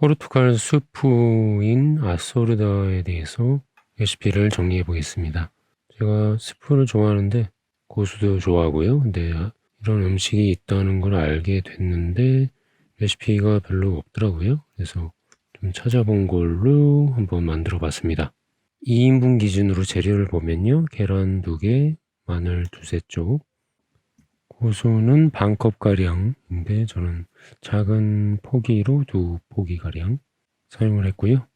포르투갈 수프인 아소르다에 대해서 레시피를 정리해 보겠습니다. 제가 스프를 좋아하는데 고수도 좋아하고요. 근데 이런 음식이 있다는 걸 알게 됐는데 레시피가 별로 없더라고요. 그래서 좀 찾아본 걸로 한번 만들어 봤습니다. 2인분 기준으로 재료를 보면요. 계란 2개, 마늘 두세 쪽, 고수는 반컵가량인데 저는 작은 포기로 두 포기가량 사용을 했고요.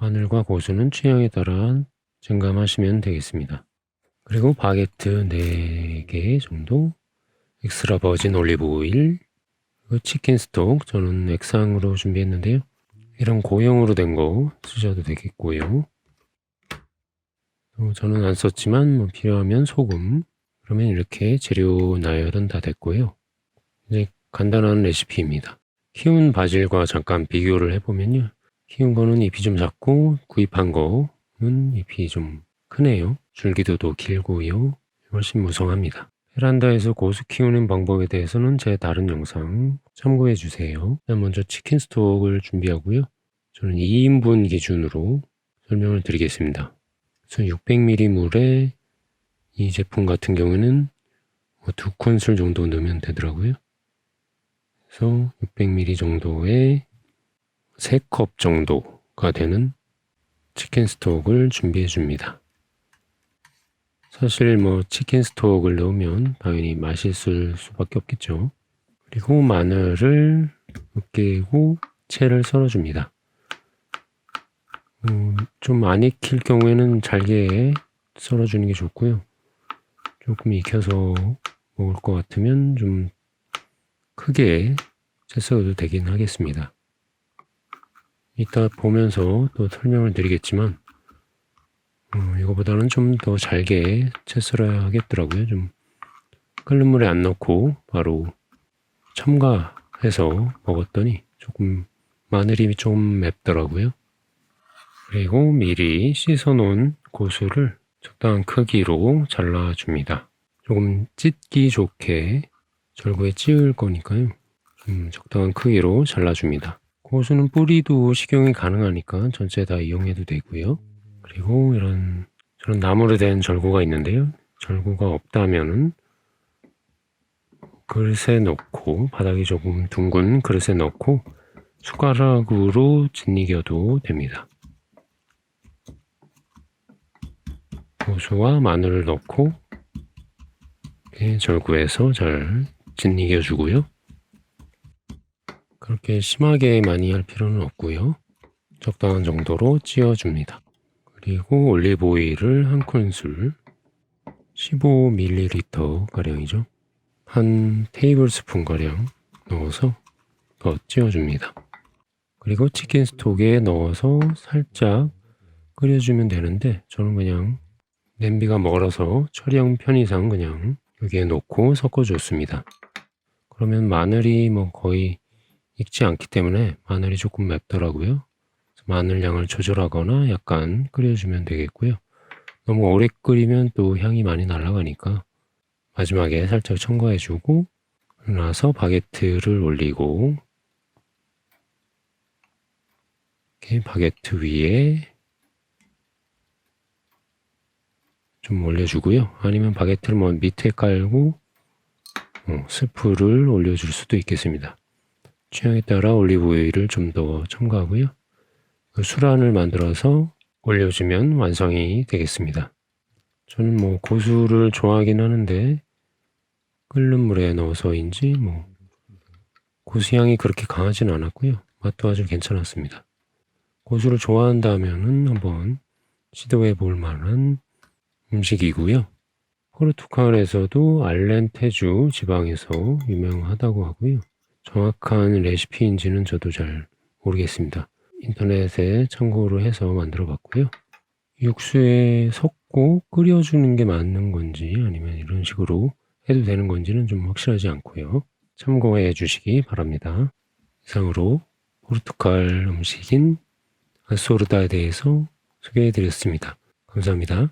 마늘과 고수는 취향에 따라 증감하시면 되겠습니다. 그리고 바게트 4개 정도, 엑스트라 버진 올리브 오일, 치킨 스톡 저는 액상으로 준비했는데요. 이런 고형으로 된 거 쓰셔도 되겠고요. 또 저는 안 썼지만 뭐 필요하면 소금, 그러면 이렇게 재료 나열은 다 됐고요. 이제 간단한 레시피입니다. 키운 바질과 잠깐 비교를 해보면요. 키운 거는 잎이 좀 작고 구입한 거는 잎이 좀 크네요. 줄기도도 길고요. 훨씬 무성합니다. 베란다에서 고수 키우는 방법에 대해서는 제 다른 영상 참고해 주세요. 먼저 치킨 스톡을 준비하고요. 저는 2인분 기준으로 설명을 드리겠습니다. 그래서 600ml 물에 이 제품 같은 경우에는 뭐두 큰술 정도 넣으면 되더라고요. 그래서 600ml 정도의 3컵 정도가 되는 치킨 스톡을 준비해 줍니다. 사실 뭐 치킨 스톡을 넣으면 당연히 맛있을 수밖에 없겠죠. 그리고 마늘을 으깨고 채를 썰어줍니다. 음, 좀안 익힐 경우에는 잘게 썰어주는 게 좋고요. 조금 익혀서 먹을 것 같으면 좀 크게 채 썰어도 되긴 하겠습니다. 이따 보면서 또 설명을 드리겠지만 음, 이거보다는 좀 더 잘게 채 썰어야 하겠더라고요. 좀 끓는 물에 안 넣고 바로 첨가해서 먹었더니 조금 마늘이 좀 맵더라고요. 그리고 미리 씻어 놓은 고수를 적당한 크기로 잘라줍니다. 조금 찢기 좋게 절구에 찌을 거니까요. 좀 적당한 크기로 잘라줍니다. 고수는 뿌리도 식용이 가능하니까 전체 다 이용해도 되고요. 그리고 이런 저런 나무로 된 절구가 있는데요. 절구가 없다면은 그릇에 넣고 바닥이 조금 둥근 그릇에 넣고 숟가락으로 짓이겨도 됩니다. 고수와 마늘을 넣고 이렇게 절구해서 잘 짓이겨 주고요. 그렇게 심하게 많이 할 필요는 없고요. 적당한 정도로 찌어줍니다. 그리고 올리브 오일을 한 큰술 15ml 가량이죠. 한 테이블 스푼 가량 넣어서 더 찌어줍니다. 그리고 치킨 스톡에 넣어서 살짝 끓여주면 되는데 저는 그냥 냄비가 멀어서 처리형 편의상 그냥 여기에 놓고 섞어줬습니다. 그러면 마늘이 뭐 거의 익지 않기 때문에 마늘이 조금 맵더라고요. 마늘 양을 조절하거나 약간 끓여주면 되겠고요. 너무 오래 끓이면 또 향이 많이 날아가니까 마지막에 살짝 첨가해주고 나서 바게트를 올리고 이렇게 바게트 위에 좀 올려주고요. 아니면 바게트를 뭐 밑에 깔고 어, 스프를 올려줄 수도 있겠습니다. 취향에 따라 올리브 오일을 좀 더 첨가하고요. 그 술안을 만들어서 올려주면 완성이 되겠습니다. 저는 뭐 고수를 좋아하긴 하는데 끓는 물에 넣어서인지 뭐 고수향이 그렇게 강하진 않았고요. 맛도 아주 괜찮았습니다. 고수를 좋아한다면은 한번 시도해 볼 만한 음식이고요. 포르투갈에서도 알렌테주 지방에서 유명하다고 하고요. 정확한 레시피인지는 저도 잘 모르겠습니다. 인터넷에 참고를 해서 만들어 봤고요. 육수에 섞고 끓여주는 게 맞는 건지 아니면 이런 식으로 해도 되는 건지는 좀 확실하지 않고요. 참고해 주시기 바랍니다. 이상으로 포르투갈 음식인 아소르다에 대해서 소개해 드렸습니다. 감사합니다.